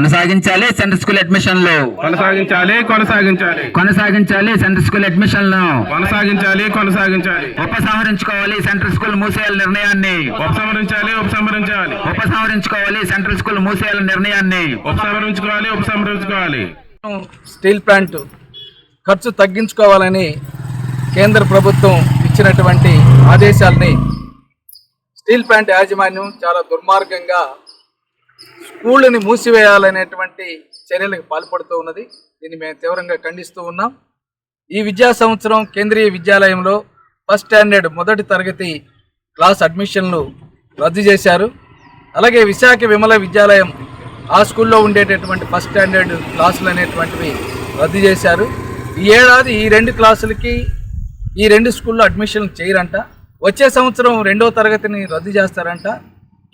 కొనసాగించాలి centre school అడ్మిషన్లు. కొనసాగించాలి కొనసాగించాలి. కొనసాగించాలి సెంటర్ స్కూల్ అడ్మిషన్లను కొనసాగించాలి కొనసాగించాలి. ఉపసంహరించుకోవాలి సెంట్రల్ స్కూల్ మూసేయాల నిర్ణయాన్ని. ఉపసంహరించాలి ఉపసంహరించాలి. ఉపసంహరించుకోవాలి సెంట్రల్ స్కూల్ మూసేయాల నిర్ణయాన్ని. ఉపసంహరించుకోవాలి ఉపసంహరించుకోవాలి. స్టీల్ ప్లాంట్ ఖర్చు తగ్గించుకోవాలని కేంద్ర ప్రభుత్వం ఇచ్చినటువంటి ఆదేశాలని స్టీల్ ప్లాంట్ యాజమాన్యం చాలా దుర్మార్గంగా స్కూళ్ళని మూసివేయాలనేటువంటి చర్యలకు పాల్పడుతూ ఉన్నది. దీన్ని మేము తీవ్రంగా ఖండిస్తూ ఉన్నాం. ఈ విద్యా సంవత్సరం కేంద్రీయ విద్యాలయంలో ఫస్ట్ స్టాండర్డ్ మొదటి తరగతి క్లాస్ అడ్మిషన్లు రద్దు చేశారు. అలాగే విశాఖ విమల విద్యాలయం ఆ స్కూల్లో ఉండేటటువంటి ఫస్ట్ స్టాండర్డ్ క్లాసులు అనేటువంటివి రద్దు చేశారు. ఈ ఏడాది ఈ రెండు క్లాసులకి ఈ రెండు స్కూల్లో అడ్మిషన్లు చేయరంట. వచ్చే సంవత్సరం రెండో తరగతిని రద్దు చేస్తారంట.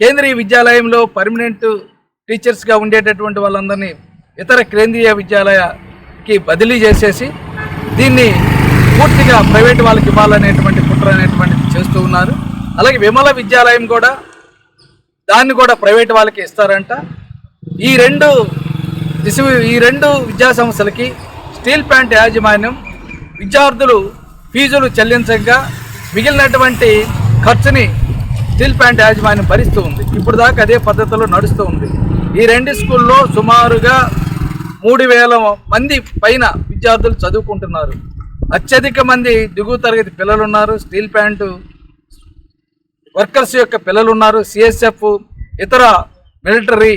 కేంద్రీయ విద్యాలయంలో పర్మనెంట్ టీచర్స్గా ఉండేటటువంటి వాళ్ళందరినీ ఇతర కేంద్రీయ విద్యాలయకి బదిలీ చేసేసి దీన్ని పూర్తిగా ప్రైవేట్ వాళ్ళకి ఇవ్వాలనేటువంటి కుట్ర అనేటువంటిది చేస్తూ ఉన్నారు. అలాగే విమల విద్యాలయం కూడా దాన్ని కూడా ప్రైవేట్ వాళ్ళకి ఇస్తారంట. ఈ రెండు ఈ రెండు విద్యా సంస్థలకి స్టీల్ ప్లాంట్ యాజమాన్యం విద్యార్థులు ఫీజులు చెల్లించగా మిగిలినటువంటి ఖర్చుని స్టీల్ ప్లాంట్ యాజమాన్యం భరిస్తూ ఉంది. ఇప్పుడు దాకా అదే పద్ధతిలో నడుస్తూ ఉంది. ఈ రెండు స్కూల్లో సుమారుగా మూడు వేల మంది పైన విద్యార్థులు చదువుకుంటున్నారు. అత్యధిక మంది దిగువ తరగతి పిల్లలు ఉన్నారు స్టీల్ ప్లాంట్ వర్కర్స్ యొక్క పిల్లలు ఉన్నారు సిఎస్ఎఫ్ ఇతర మిలిటరీ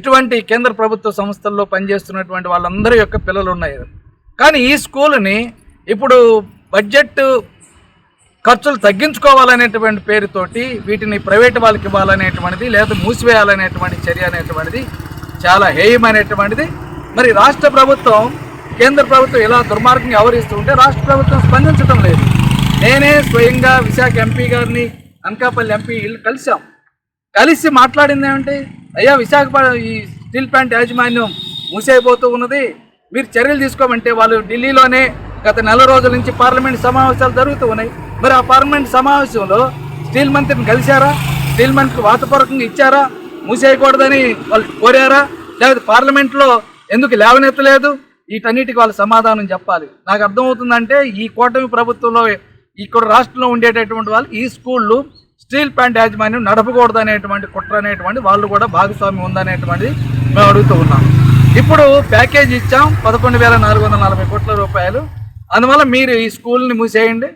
ఇటువంటి కేంద్ర ప్రభుత్వ సంస్థల్లో పనిచేస్తున్నటువంటి వాళ్ళందరి యొక్క పిల్లలు ఉన్నాయి కానీ ఈ స్కూల్ని ఇప్పుడు బడ్జెట్ ఖర్చులు తగ్గించుకోవాలనేటువంటి పేరుతోటి వీటిని ప్రైవేట్ వాళ్ళకి ఇవ్వాలనేటువంటిది లేదా మూసివేయాలనేటువంటి చర్య అనేటువంటిది చాలా హేయమైనటువంటిది. మరి రాష్ట్ర ప్రభుత్వం కేంద్ర ప్రభుత్వం ఇలా దుర్మార్గంగా వ్యవహరిస్తూ ఉంటే రాష్ట్ర ప్రభుత్వం స్పందించడం లేదు. నేనే స్వయంగా విశాఖ ఎంపీ గారిని అనకాపల్లి ఎంపీ వీళ్ళు కలిసాం కలిసి మాట్లాడింది ఏమంటే అయ్యా విశాఖపట్నం ఈ స్టీల్ ప్లాంట్ యాజమాన్యం మూసైపోతూ ఉన్నది. మీరు చర్యలు తీసుకోమంటే వాళ్ళు ఢిల్లీలోనే గత నెల రోజుల నుంచి పార్లమెంట్ సమావేశాలు జరుగుతూ ఉన్నాయి. మరి ఆ పార్లమెంట్ సమావేశంలో స్టీల్ మంత్రిని కలిశారా? స్టీల్ మంత్రి వాతపూర్వకంగా ఇచ్చారా? మూసేయకూడదని వాళ్ళు కోరారా? లేకపోతే పార్లమెంట్లో ఎందుకు లేవనెత్తలేదు? వీటన్నిటికి వాళ్ళు సమాధానం చెప్పాలి. నాకు అర్థమవుతుందంటే ఈ కూటమి ప్రభుత్వంలో ఇక్కడ రాష్ట్రంలో ఉండేటటువంటి వాళ్ళు ఈ స్కూళ్ళు స్టీల్ ప్లాంట్ యాజమాన్యం నడపకూడదు అనేటువంటి కుట్ర అనేటువంటి వాళ్ళు కూడా భాగస్వామ్యం ఉందనేటువంటిది మేము అడుగుతూ ఉన్నాం. ఇప్పుడు ప్యాకేజ్ ఇచ్చాం పదకొండు వేల నాలుగు వందల నలభై కోట్ల రూపాయలు. అందువల్ల మీరు ఈ స్కూల్ని మూసేయండి.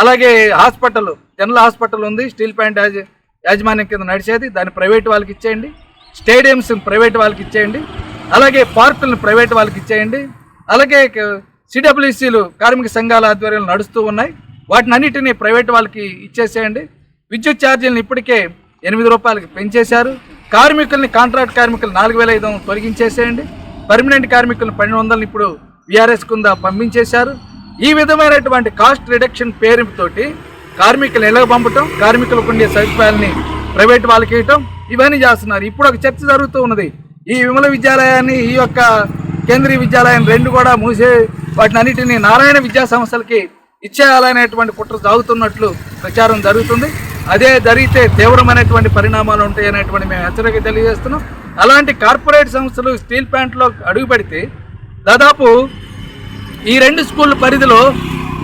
అలాగే హాస్పిటల్ జనరల్ హాస్పిటల్ ఉంది. స్టీల్ ప్లాంట్ యాజ యాజమాన్యం కింద నడిచేది. దాన్ని ప్రైవేట్ వాళ్ళకి ఇచ్చేయండి. స్టేడియంస్ ప్రైవేట్ వాళ్ళకి ఇచ్చేయండి. అలాగే పార్కులను ప్రైవేట్ వాళ్ళకి ఇచ్చేయండి. అలాగే సిడబ్ల్యూసీలు కార్మిక సంఘాల ఆధ్వర్యంలో నడుస్తూ ఉన్నాయి. వాటిని అన్నిటినీ ప్రైవేట్ వాళ్ళకి ఇచ్చేసేయండి. విద్యుత్ ఛార్జీలను ఇప్పటికే ఎనిమిది రూపాయలకి పెంచేశారు. కార్మికుల్ని కాంట్రాక్ట్ కార్మికులు నాలుగు వేల ఐదు వందలు తొలగించేసేయండి. పర్మనెంట్ కార్మికులను పన్నెండు వందలు ఇప్పుడు విఆర్ఎస్ కింద పంపించేశారు. ఈ విధమైనటువంటి కాస్ట్ రిడక్షన్ పేరుతోటి కార్మికులు ఎలా పంపటం కార్మికులకు ఉండే సదుపాయాలని ప్రైవేట్ వాళ్ళకి ఇవ్వటం? ఇవన్నీ చేస్తున్నారు. ఇప్పుడు ఒక చర్చ జరుగుతూ ఉన్నది. ఈ విమల విద్యాలయాన్ని ఈ యొక్క కేంద్రీయ విద్యాలయం రెండు కూడా మూసే వాటిని అన్నిటిని నారాయణ విద్యా సంస్థలకి ఇచ్చేయాలనేటువంటి కుట్ర సాగుతున్నట్లు ప్రచారం జరుగుతుంది. అదే జరిగితే తీవ్రమైనటువంటి పరిణామాలు ఉంటాయనేటువంటి మేము హెచ్చరిక తెలియజేస్తున్నాం. అలాంటి కార్పొరేట్ సంస్థలు స్టీల్ ప్లాంట్లో అడుగు పెడితే దాదాపు ఈ రెండు స్కూళ్ళ పరిధిలో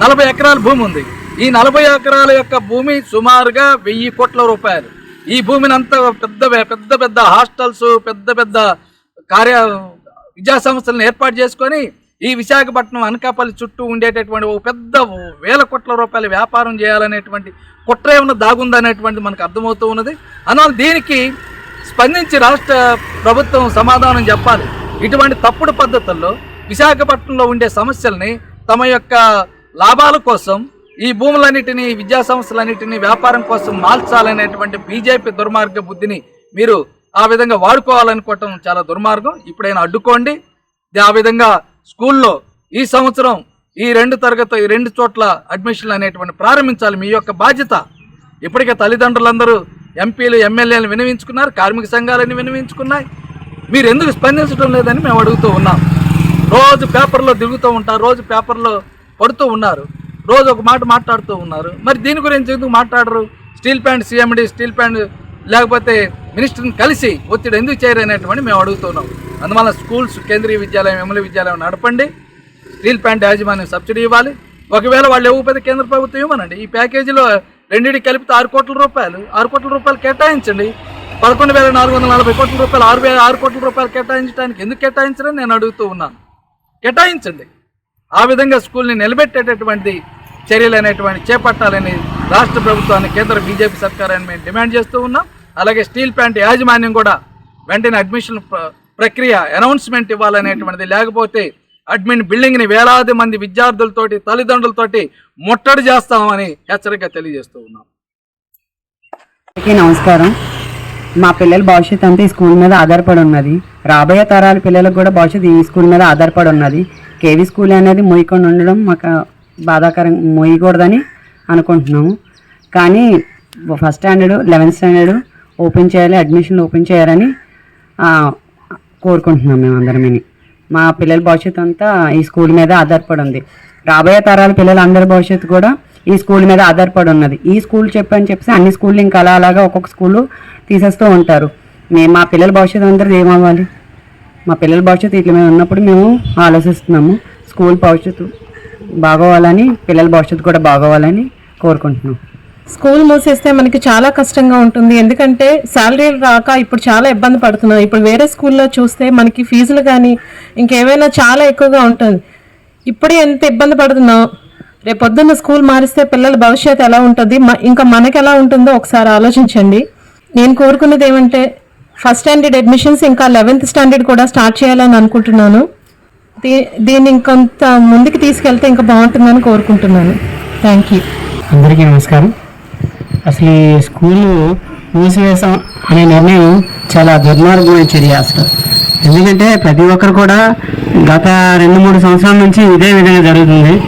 నలభై ఎకరాల భూమి ఉంది. ఈ నలభై ఎకరాల యొక్క భూమి సుమారుగా వెయ్యి కోట్ల రూపాయలు. ఈ భూమిని అంతా పెద్ద పెద్ద పెద్ద హాస్టల్స్ పెద్ద పెద్ద కార్య విద్యా సంస్థలను ఏర్పాటు చేసుకొని ఈ విశాఖపట్నం అనకాపల్లి చుట్టూ ఉండేటటువంటి ఒక పెద్ద వేల కోట్ల రూపాయల వ్యాపారం చేయాలనేటువంటి కుట్ర ఏమైనా దాగుందనేటువంటి మనకు అర్థమవుతూ ఉన్నది. అందువల్ల దీనికి స్పందించి రాష్ట్ర ప్రభుత్వం సమాధానం చెప్పాలి. ఇటువంటి తప్పుడు పద్ధతుల్లో విశాఖపట్నంలో ఉండే సమస్యల్ని తమ యొక్క లాభాల కోసం ఈ భూములన్నిటినీ విద్యా సంస్థలన్నిటినీ వ్యాపారం కోసం మార్చాలనేటువంటి బీజేపీ దుర్మార్గ బుద్ధిని మీరు ఆ విధంగా వాడుకోవాలనుకోవటం చాలా దుర్మార్గం. ఇప్పుడైనా అడ్డుకోండి. ఆ విధంగా స్కూల్లో ఈ సంవత్సరం ఈ రెండు తరగతి ఈ రెండు చోట్ల అడ్మిషన్లు అనేటువంటి ప్రారంభించాలి మీ యొక్క బాధ్యత. ఇప్పటికే తల్లిదండ్రులందరూ ఎంపీలు ఎమ్మెల్యేలు వినవించుకున్నారు కార్మిక సంఘాలని వినవించుకున్నాయి. మీరు ఎందుకు స్పందించడం లేదని మేము అడుగుతూ ఉన్నాం. రోజు పేపర్లో దిగుతూ ఉంటారు రోజు పేపర్లో పడుతూ ఉన్నారు రోజు ఒక మాట మాట్లాడుతూ ఉన్నారు. మరి దీని గురించి ఎందుకు మాట్లాడరు? Steel plant CMD steel plant లేకపోతే మినిస్టర్ని కలిసి ఒత్తిడి ఎందుకు చేయరు అనేటువంటి మేము అడుగుతున్నాం. అందువల్ల స్కూల్స్ కేంద్రీయ విద్యాలయం ఎమ్మెల్యే విద్యాలయం నడపండి. స్టీల్ ప్లాంట్ యాజమాన్యం సబ్సిడీ ఇవ్వాలి. ఒకవేళ వాళ్ళు ఇవ్వకపోతే కేంద్ర ప్రభుత్వం ఇవ్వనండి. ఈ ప్యాకేజీలో రెండింటికి కలిపితే ఆరు కోట్ల రూపాయలు. ఆరు కోట్ల రూపాయలు కేటాయించండి. పదకొండు వేల నాలుగు వందల నలభై కోట్ల రూపాయలు ఆరు వేల ఆరు కోట్ల రూపాయలు కేటాయించడానికి ఎందుకు కేటాయించరని నేను అడుగుతూ ఉన్నాను. కేటాయించండి. ఆ విధంగా స్కూల్ని నిలబెట్టేటటువంటి చర్యలు అనేటువంటి చేపట్టాలని రాష్ట్ర ప్రభుత్వాన్ని కేంద్ర బీజేపీ సర్కారాన్ని మేము డిమాండ్ చేస్తూ ఉన్నాం. అలాగే స్టీల్ ప్లాంట్ యాజమాన్యం కూడా వెంటనే అడ్మిషన్ ప్రక్రియ అనౌన్స్మెంట్ ఇవ్వాలనేటువంటిది. లేకపోతే అడ్మిన్ బిల్డింగ్ని వేలాది మంది విద్యార్థులతోటి తల్లిదండ్రులతోటి ముట్టడి చేస్తామని హెచ్చరిక తెలియజేస్తూ ఉన్నాం. నమస్కారం. మా పిల్లల భవిష్యత్తు అంతా ఈ స్కూల్ మీద ఆధారపడి ఉన్నది. రాబోయే తరాల పిల్లలకు కూడా భవిష్యత్తు ఈ స్కూల్ మీద ఆధారపడి ఉన్నది. కేవీ స్కూల్ అనేది మొయ్యకుండా ఉండడం మాకు బాధాకరం మొయ్యకూడదని అనుకుంటున్నాము. కానీ first standard eleventh standard open చేయాలి అడ్మిషన్లు ఓపెన్ చేయాలని కోరుకుంటున్నాం మేము అందరమని మా పిల్లల భవిష్యత్తు అంతా ఈ స్కూల్ మీద ఆధారపడి ఉంది. రాబోయే తరాల పిల్లలందరి భవిష్యత్తు కూడా ఈ స్కూల్ మీద ఆధారపడి ఉన్నది. ఈ స్కూల్ చెప్పని చెప్పేసి అన్ని స్కూళ్ళు ఇంకా అలా అలాగా ఒక్కొక్క స్కూలు తీసేస్తూ ఉంటారు. మేము మా పిల్లల భవిష్యత్తు అందరిది ఏమవ్వాలి? మా పిల్లల భవిష్యత్తు ఇట్లా మేము ఉన్నప్పుడు మేము ఆలోచిస్తున్నాము. స్కూల్ భవిష్యత్తు బాగోవాలని పిల్లల భవిష్యత్తు కూడా బాగోవాలని కోరుకుంటున్నాం. స్కూల్ మూసేస్తే మనకి చాలా కష్టంగా ఉంటుంది. ఎందుకంటే శాలరీలు రాక ఇప్పుడు చాలా ఇబ్బంది పడుతున్నాం. ఇప్పుడు వేరే స్కూల్లో చూస్తే మనకి ఫీజులు కానీ ఇంకేమైనా చాలా ఎక్కువగా ఉంటుంది. ఇప్పుడే ఎంత ఇబ్బంది పడుతున్నాం? రేపొద్దున్న స్కూల్ మారిస్తే పిల్లల భవిష్యత్తు ఎలా ఉంటుంది? మ- ఇంకా మనకి ఎలా ఉంటుందో ఒకసారి ఆలోచించండి. నేను కోరుకున్నది ఏమంటే ఫస్ట్ స్టాండర్డ్ అడ్మిషన్స్ ఇంకా లెవెన్త్ స్టాండర్డ్ కూడా స్టార్ట్ చేయాలని అనుకుంటున్నాను. దీ దీన్ని ఇంకొంత ముందుకు తీసుకెళ్తే ఇంకా బాగుంటుందని కోరుకుంటున్నాను. థ్యాంక్ యూ అందరికీ నమస్కారం. అసలు ఈ స్కూలు మూసివేసాం అనే నిర్ణయం చాలా దుర్మార్గమైన చర్య అసలు. ఎందుకంటే ప్రతి ఒక్కరు కూడా గత రెండు మూడు సంవత్సరాల నుంచి ఇదే విధంగా జరుగుతుంది.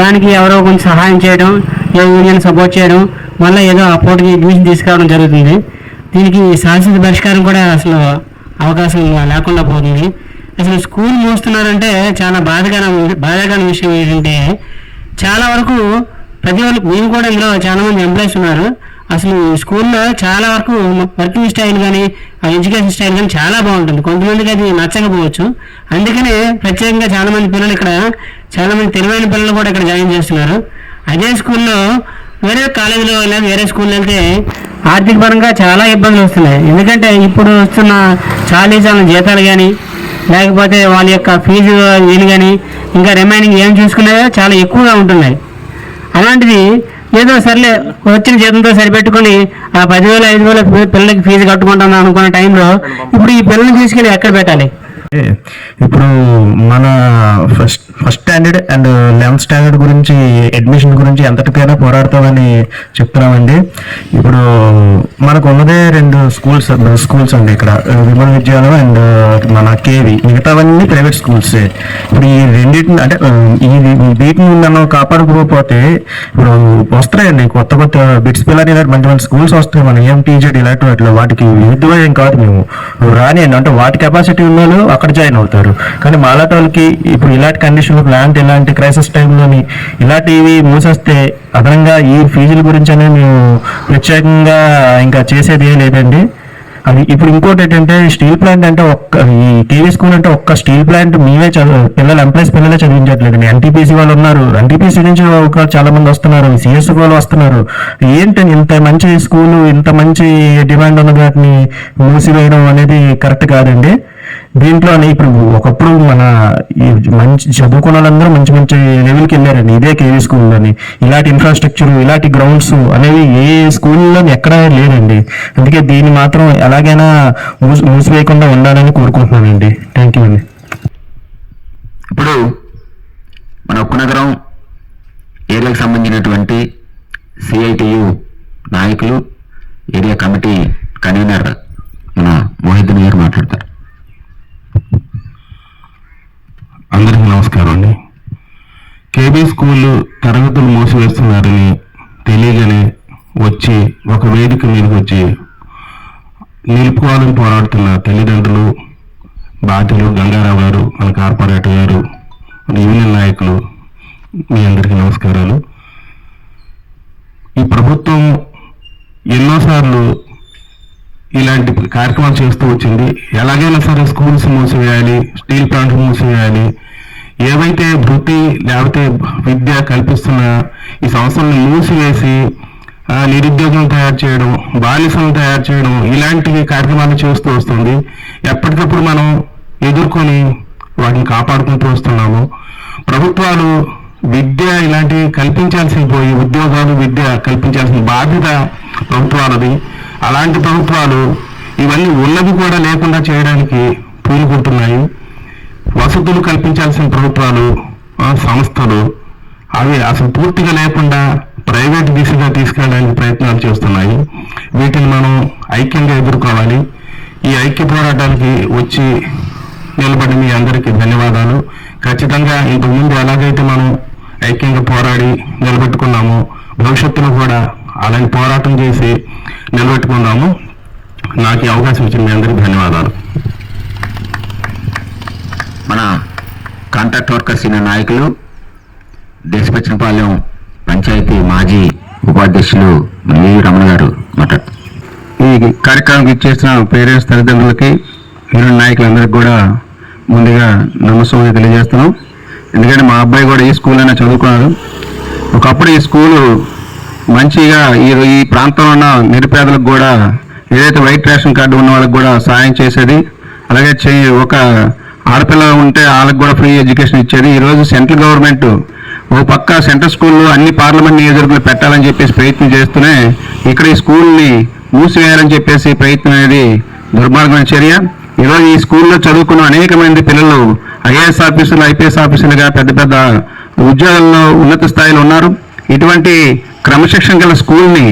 దానికి ఎవరో కొంచెం సహాయం చేయడం ఏ యూనియన్ సపోర్ట్ చేయడం మళ్ళీ ఏదో అపోర్ట్కి అడ్మిషన్ తీసుకురావడం జరుగుతుంది. దీనికి శాశ్వత పరిష్కారం కూడా అసలు అవకాశం లేకుండా పోతుంది. అసలు స్కూల్ మూస్తున్నారంటే చాలా బాధగా బాధాకరమైన విషయం ఏంటంటే చాలా వరకు ప్రతి వాళ్ళకి మేము కూడా ఇందులో చాలామంది ఎంప్లాయీస్ ఉన్నారు. అసలు స్కూల్లో చాలా వరకు వర్కింగ్ స్టైల్ కానీ ఆ ఎడ్యుకేషన్ స్టైల్ కానీ చాలా బాగుంటుంది. కొంతమందికి అది నచ్చకపోవచ్చు. అందుకనే ప్రత్యేకంగా చాలామంది పిల్లలు ఇక్కడ చాలామంది తెలివైన పిల్లలు కూడా ఇక్కడ జాయిన్ చేస్తున్నారు. అదే స్కూల్లో వేరే కాలేజీలో లేదా వేరే స్కూల్లో వెళ్తే ఆర్థిక పరంగా చాలా ఇబ్బందులు వస్తున్నాయి. ఎందుకంటే ఇప్పుడు వస్తున్న చాలీ చాలా జీతాలు కానీ లేకపోతే వాళ్ళ యొక్క ఫీజు వీలు కానీ ఇంకా రిమైనింగ్ ఏం చూసుకున్నాయో చాలా ఎక్కువగా ఉంటున్నాయి. అలాంటిది ఏదో సర్లే వచ్చిన జీతంతో సరిపెట్టుకొని ఆ పదివేలు ఐదు వేల పిల్లలకి ఫీజు కట్టుకుంటాను అనుకున్న టైంలో ఇప్పుడు ఈ పిల్లల్ని తీసుకెళ్ళి ఎక్కడ పెట్టాలి? ఇప్పుడు మన first first standard and eleventh standard గురించి అడ్మిషన్ గురించి ఎంతటికైనా పోరాడతామని చెప్తున్నామండి. ఇప్పుడు మనకు ఉన్నదే రెండు స్కూల్స్ స్కూల్స్ అండి ఇక్కడ. విమల విద్యాలయం అండ్ మన కేవి. మిగతావన్నీ ప్రైవేట్ స్కూల్స్. ఇప్పుడు ఈ రెండింటిని అంటే ఈ వీటిని మనం కాపాడుకోకపోతే ఇప్పుడు వస్తాయండి. కొత్త కొత్త బిట్స్ పిల్లలు ఇలాంటి మంచి మంచి స్కూల్స్ వస్తాయి. మన ఎంటీజెడ్ ఇలాంటి వాటిలో వాటికి విరుద్ధంగా ఏం కాదు మేము. రాని అంటే వాటి కెపాసిటీ ఉన్న వాళ్ళు అక్కడ జాయిన్ అవుతారు. కానీ మాలాటోళ్ళకి వాళ్ళకి ఇప్పుడు ఇలాంటి కండిషన్ ప్లాంట్ ఇలాంటి క్రైసిస్ టైంలోని ఇలాంటివి మూసేస్తే అదనంగా ఈ ఫీజుల గురించి అనే మేము ప్రత్యేకంగా ఇంకా చేసేది ఏం లేదండి. అది ఇప్పుడు ఇంకోటి ఏంటంటే స్టీల్ ప్లాంట్ అంటే ఒక్క ఈ టీవీ స్కూల్ అంటే ఒక్క స్టీల్ ప్లాంట్ మేమే చదువు పిల్లలు ఎంప్లాయీస్ పిల్లలే చదివించట్లేదండి. ఎన్టీపీసీ వాళ్ళు ఉన్నారు. ఎన్టీపీసీ నుంచి ఒక చాలా మంది వస్తున్నారు. సిఎస్ వాళ్ళు వస్తున్నారు. ఏంటి ఇంత మంచి స్కూల్ ఇంత మంచి డిమాండ్ ఉన్న వాటిని మూసివేయడం అనేది కరెక్ట్ కాదండి. దీంట్లోనే ఇప్పుడు ఒకప్పుడు మన ఈ మంచి చదువుకున్న వాళ్ళందరూ మంచి మంచి లెవెల్కి వెళ్ళారండి. ఇదే కేవీ స్కూల్లోని ఇలాంటి ఇన్ఫ్రాస్ట్రక్చర్ ఇలాంటి గ్రౌండ్స్ అనేవి ఏ స్కూల్లో ఎక్కడా లేదండి. అందుకే దీన్ని మాత్రం ఎలాగైనా మూసి మూసివేయకుండా ఉండాలని కోరుకుంటున్నానండి. థ్యాంక్ యూ అండి. ఇప్పుడు మన ఉక్కునగరం ఏరియాకు సంబంధించినటువంటి సిఐటియు నాయకులు ఏరియా కమిటీ కన్వీనర్ మన మోహిద్దీన్ గారు మాట్లాడతారు. అందరికీ నమస్కారం అండి. కేబీ స్కూళ్ళు తరగతులు మూసివేస్తున్నారని తెలియగానే వచ్చి ఒక వేదిక మీదకి వచ్చి నిలుపుకోవాలని పోరాడుతున్న తల్లిదండ్రులు బాధ్యులు గంగారావు గారు మన కార్పొరేటర్ గారు మన యూనియన్ నాయకులు మీ అందరికీ నమస్కారాలు. ఈ ప్రభుత్వం ఎన్నోసార్లు ఇలాంటి కార్యక్రమాలు చేస్తూ వచ్చింది. ఎలాగైనా సరే స్కూల్స్ మూసివేయాలి స్టీల్ ప్లాంట్లు మూసివేయాలి ఏదైతే వృత్తి లేకపోతే విద్య కల్పిస్తున్న ఈ సంస్థలను మూసివేసి నిరుద్యోగం తయారు చేయడం బాలిసలను తయారు చేయడం ఇలాంటి కార్యక్రమాలు చేస్తూ వస్తుంది. ఎప్పటికప్పుడు మనం ఎదుర్కొని వాటిని కాపాడుకుంటూ వస్తున్నాము. ప్రభుత్వాలు విద్య ఇలాంటివి కల్పించాల్సి పోయి ఉద్యోగాలు విద్య కల్పించాల్సిన బాధ్యత ప్రభుత్వాలది. అలాంటి ప్రభుత్వాలు ఇవన్నీ ఉన్నవి కూడా లేకుండా చేయడానికి పూనుకుంటున్నాయి వసతులు కల్పించాల్సిన ప్రభుత్వాలు ఆ, సంస్థలు అవి అసలు పూర్తిగా లేకుండా ప్రైవేట్ దిశగా తీసుకెళ్ళడానికి ప్రయత్నాలు చేస్తున్నాయి. వీటిని మనం ఐక్యంగా ఎదుర్కోవాలి. ఈ ఐక్య పోరాటానికి వచ్చి నిలబడి మీ అందరికీ ధన్యవాదాలు. ఖచ్చితంగా ఇంతకుముందు ఎలాగైతే మనం ఐక్యంగా పోరాడి నిలబెట్టుకున్నామో భవిష్యత్తులో కూడా అలాంటి పోరాటం చేసి నిలబెట్టుకున్నాము నాకు ఈ అవకాశం ఇచ్చిన మీ అందరికీ ధన్యవాదాలు. మన కాంట్రాక్ట్ వర్కర్స్ యూనియన్ నాయకులు దేశపచ్చినపాలెం పంచాయతీ మాజీ ఉపాధ్యక్షులు మల్లి రమణ గారు ఈ కార్యక్రమానికి ఇచ్చేసిన పేరెంట్స్ తల్లిదండ్రులకి యూనియన్ నాయకులందరికీ కూడా ముందుగా నమస్కారం తెలియజేస్తున్నాం. ఎందుకంటే మా అబ్బాయి కూడా ఈ స్కూల్లోనే చదువుకున్నాడు. ఒకప్పుడు ఈ స్కూలు మంచిగా ఈ ఈ ప్రాంతంలో ఉన్న నిరుపేదలకు కూడా ఏదైతే వైట్ రేషన్ కార్డు ఉన్న వాళ్ళకి కూడా సాయం చేసేది అలాగే ఒక ఆడపిల్ల ఉంటే వాళ్ళకి కూడా ఫ్రీ ఎడ్యుకేషన్ ఇచ్చేది. ఈరోజు సెంట్రల్ గవర్నమెంట్ ఓ పక్క సెంట్రల్ స్కూల్లో అన్ని పార్లమెంట్ నియోజకవర్గాలు పెట్టాలని చెప్పేసి ప్రయత్నం చేస్తూనే ఇక్కడ ఈ స్కూల్ని మూసివేయాలని చెప్పేసి ప్రయత్నం అనేది దుర్మార్గమైన చర్య. ఈరోజు ఈ స్కూల్లో చదువుకున్న అనేక మంది పిల్లలు ఐఏఎస్ ఆఫీసులు ఐపీఎస్ ఆఫీసులుగా పెద్ద పెద్ద ఉద్యోగాల్లో ఉన్నత స్థాయిలో ఉన్నారు. ఇటువంటి క్రమశిక్షణ గల స్కూల్ని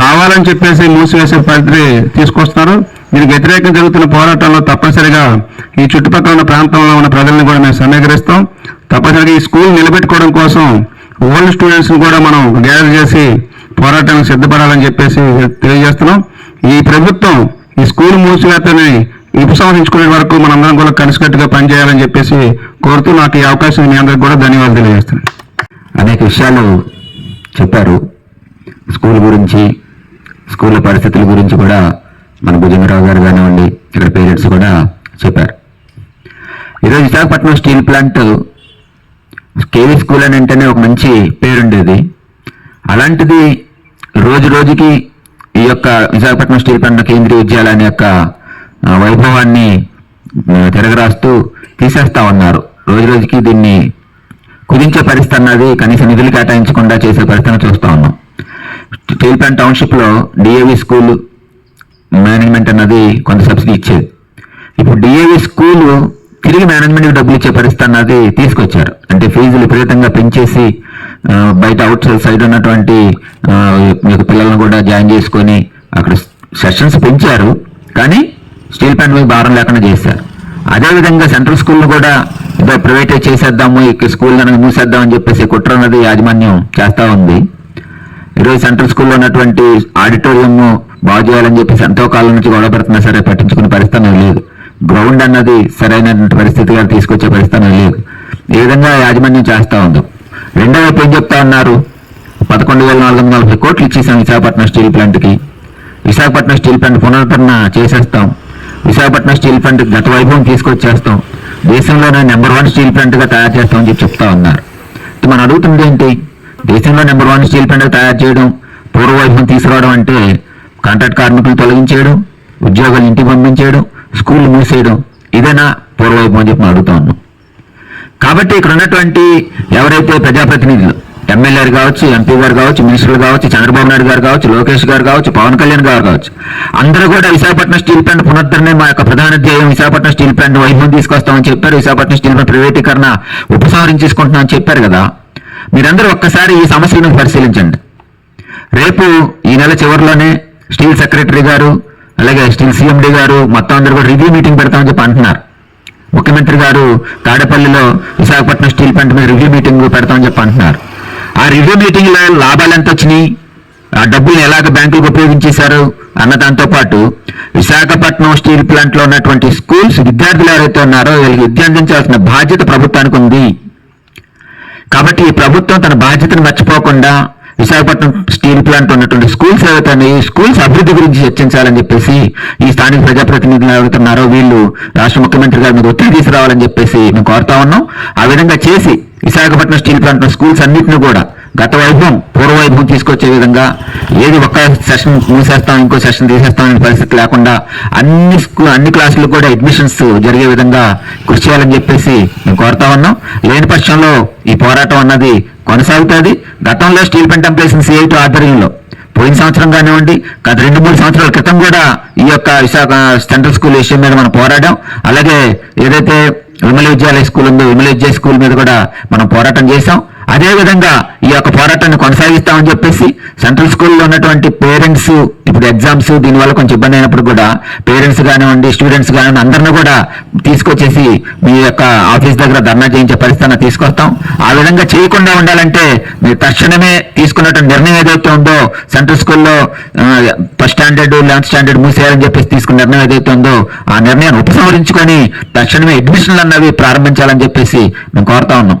కావాలని చెప్పేసి మూసివేసే పరిస్థితి తీసుకొస్తున్నారు. దీనికి వ్యతిరేకం జరుగుతున్న పోరాటంలో తప్పనిసరిగా ఈ చుట్టుపక్కల ఉన్న ప్రాంతంలో ఉన్న ప్రజల్ని కూడా మేము సమీకరిస్తాం. తప్పనిసరిగా ఈ స్కూల్ నిలబెట్టుకోవడం కోసం ఓల్డ్ స్టూడెంట్స్ని కూడా మనం గ్యాదర్ చేసి పోరాటానికి సిద్ధపడాలని చెప్పేసి తెలియజేస్తున్నాం. ఈ ప్రభుత్వం ఈ స్కూల్ మూసివేతని ఉపసంహరించుకునే వరకు మనందరం కూడా కలిసికట్టుగా పనిచేయాలని చెప్పేసి కోరుతూ నాకు ఈ అవకాశం మీ అందరికి కూడా ధన్యవాదాలు తెలియజేస్తున్నాను. అనేక విషయాలు చెప్పారు. స్కూల్ గురించి స్కూల్ పరిస్థితుల గురించి కూడా మన భుజంగరావు గారు కానివ్వండి ఇక్కడ పేరెంట్స్ కూడా చెప్పారు. ఈరోజు Visakhapatnam steel plant KV school అని అంటేనే ఒక మంచి పేరుండేది. అలాంటిది రోజు రోజుకి ఈ యొక్క విశాఖపట్నం స్టీల్ ప్లాంట్ కేంద్రీయ విద్యాలయం యొక్క వైభవాన్ని తిరగరాస్తూ తీసేస్తా ఉన్నారు. రోజు రోజుకి దీన్ని కుదించే పరిస్థితి అన్నది కనీసం నిధులు కేటాయించకుండా చేసే పరిస్థితిని చూస్తా ఉన్నాం. స్టీల్ ప్లాంట్ టౌన్షిప్లో డిఏవి స్కూల్ మేనేజ్మెంట్ అన్నది కొంత సబ్సిడీ ఇచ్చేది. ఇప్పుడు డిఏవి స్కూల్ తిరిగి మేనేజ్మెంట్కి డబ్బులు ఇచ్చే పరిస్థితి అన్నది తీసుకొచ్చారు. అంటే ఫీజులు విపరీతంగా పెంచేసి బయట అవుట్ సైడ్ ఉన్నటువంటి మీకు పిల్లలను కూడా జాయిన్ చేసుకొని అక్కడ సెషన్స్ పెంచారు. కానీ స్టీల్ ప్లాంట్ మీద భారం లేకుండా చేశారు. అదేవిధంగా సెంట్రల్ స్కూల్ కూడా ఏదో ప్రైవేటైజ్ చేసేద్దాము ఈ స్కూల్ కనుక మూసేద్దామని చెప్పేసి కుట్ర అన్నది యాజమాన్యం చేస్తూ ఉంది. ఈరోజు సెంట్రల్ స్కూల్లో ఉన్నటువంటి ఆడిటోరియం బాగు చేయాలని చెప్పేసి ఎంతో కాలం నుంచి గొడవ పెడుతున్నా సరే పట్టించుకునే పరిస్థితి లేదు. గ్రౌండ్ అన్నది సరైనటువంటి పరిస్థితిగా తీసుకొచ్చే పరిస్థితి లేదు. ఈ విధంగా యాజమాన్యం చేస్తూ ఉంది. రెండో వైపు ఏం చెప్తా ఉన్నారు? పదకొండు వేల నాలుగు వందల నలభై కోట్లు ఇచ్చేసాం విశాఖపట్నం స్టీల్ ప్లాంట్కి. విశాఖపట్నం స్టీల్ ప్లాంట్ పునరుద్ధరణ చేసేస్తాం. విశాఖపట్నం స్టీల్ ప్లాంట్ గత వైభవం తీసుకొచ్చేస్తాం. దేశంలోనే నెంబర్ వన్ స్టీల్ ప్లాంట్గా తయారు చేస్తామని చెప్పి చెప్తా ఉన్నారు. మనం అడుగుతుంది ఏంటి? దేశంలో నెంబర్ వన్ స్టీల్ ప్లాంట్ తయారు చేయడం పూర్వ వైభవం తీసుకురావడం అంటే కాంట్రాక్ట్ కార్మికులు తొలగించేయడం ఉద్యోగాలు ఇంటికి పంపించేయడం స్కూల్ మూసేయడం ఇదేనా పూర్వ అని చెప్పి అడుగుతా ఉన్నాం. కాబట్టి ఇక్కడ ఉన్నటువంటి ఎవరైతే ప్రజాప్రతినిధులు ఎమ్మెల్యేలు కావచ్చు ఎంపీ గారు కావచ్చు మినిస్టర్లు కావచ్చు చంద్రబాబు నాయుడు గారు కావచ్చు లోకేష్ గారు కావచ్చు పవన్ కళ్యాణ్ గారు కావచ్చు అందరూ కూడా విశాఖపట్నం స్టీల్ ప్లాంట్ పునరుద్ధరణే మా యొక్క ప్రధాన ధ్యేయం. విశాఖపట్నం స్టీల్ ప్లాంట్ వైభవం తీసుకొస్తామని చెప్పారు. విశాఖపట్నం స్టీల్ ప్లాంట్ ప్రైవేటీకరణ ఉపసంహరించేసుకుంటున్నామని చెప్పారు కదా. మీరందరూ ఒక్కసారి ఈ సమస్యలను పరిశీలించండి. రేపు ఈ నెల చివరిలోనే స్టీల్ సెక్రటరీ గారు అలాగే స్టీల్ సిఎండి గారు మొత్తం అందరూ కూడా రివ్యూ మీటింగ్ పెడతామని చెప్పి అంటున్నారు. ముఖ్యమంత్రి గారు తాడేపల్లిలో విశాఖపట్నం స్టీల్ ప్లాంట్ మీద రివ్యూ మీటింగ్ పెడతామని చెప్పి అంటున్నారు. ఆ రివ్యూ మీటింగ్లో లాభాలు ఎంత వచ్చినాయి? ఆ డబ్బులు ఎలాగ బ్యాంకులకు ఉపయోగించేశారు? అన్న దాంతో పాటు విశాఖపట్నం స్టీల్ ప్లాంట్లో ఉన్నటువంటి స్కూల్స్ విద్యార్థులు ఎవరైతే ఉన్నారో వీళ్ళకి విద్య అందించాల్సిన బాధ్యత ప్రభుత్వానికి ఉంది. కాబట్టి ఈ ప్రభుత్వం తన బాధ్యతను మర్చిపోకుండా విశాఖపట్నం స్టీల్ ప్లాంట్ ఉన్నటువంటి స్కూల్స్ ఏవైతే ఈ స్కూల్స్ అభివృద్ధి గురించి చర్చించాలని చెప్పేసి ఈ స్థానిక ప్రజాప్రతినిధులు ఎవరుతున్నారో వీళ్ళు రాష్ట్ర ముఖ్యమంత్రి గారి మీద ఒత్తిడి తీసుకురావాలని చెప్పేసి మేము కోరుతా ఉన్నాం. ఆ విధంగా చేసి విశాఖపట్నం స్టీల్ ప్లాంట్ స్కూల్స్ అన్నింటినీ కూడా గత వైభవం పూర్వ వైభవం తీసుకొచ్చే విధంగా ఏది ఒక్క సెషన్ మూసేస్తాం ఇంకో సెషన్ తీసేస్తాం అనే పరిస్థితి లేకుండా అన్ని స్కూల్ అన్ని క్లాసులు కూడా అడ్మిషన్స్ జరిగే విధంగా కృషి చేయాలని చెప్పేసి మేము కోరుతా ఉన్నాం. లేని పక్షంలో ఈ పోరాటం అన్నది కొనసాగుతుంది. గతంలో స్టీల్ పెంట్ ఎంప్లాయీస్ సిఐటి ఆధ్వర్యంలో పోయిన సంవత్సరం కానివ్వండి గత రెండు మూడు సంవత్సరాల క్రితం కూడా ఈ యొక్క విశాఖ సెంట్రల్ స్కూల్ విషయం మీద మనం పోరాడాం. అలాగే ఏదైతే విమల విద్యాలయ స్కూల్ ఉందో విమల విద్యా స్కూల్ మీద కూడా మనం పోరాటం చేశాం. అదేవిధంగా ఈ యొక్క పోరాటాన్ని కొనసాగిస్తామని చెప్పేసి సెంట్రల్ స్కూల్లో ఉన్నటువంటి పేరెంట్స్ ఇప్పుడు ఎగ్జామ్స్ దీనివల్ల కొంచెం ఇబ్బంది అయినప్పుడు కూడా పేరెంట్స్ కానివ్వండి స్టూడెంట్స్ కానివ్వండి అందరిని కూడా తీసుకొచ్చేసి మీ యొక్క ఆఫీస్ దగ్గర ధర్నా చేయించే పరిస్థితిని తీసుకొస్తాం. ఆ విధంగా చేయకుండా ఉండాలంటే మీరు తక్షణమే తీసుకున్నటువంటి నిర్ణయం ఏదైతే ఉందో సెంట్రల్ స్కూల్లో ఫస్ట్ స్టాండర్డ్ లెవెన్త్ స్టాండర్డ్ మూసేయాలని చెప్పేసి తీసుకున్న నిర్ణయం ఏదైతే ఉందో ఆ నిర్ణయాన్ని ఉపసంహరించుకొని తక్షణమే అడ్మిషన్లు అన్నవి ప్రారంభించాలని చెప్పేసి మేము కోరుతా ఉన్నాం.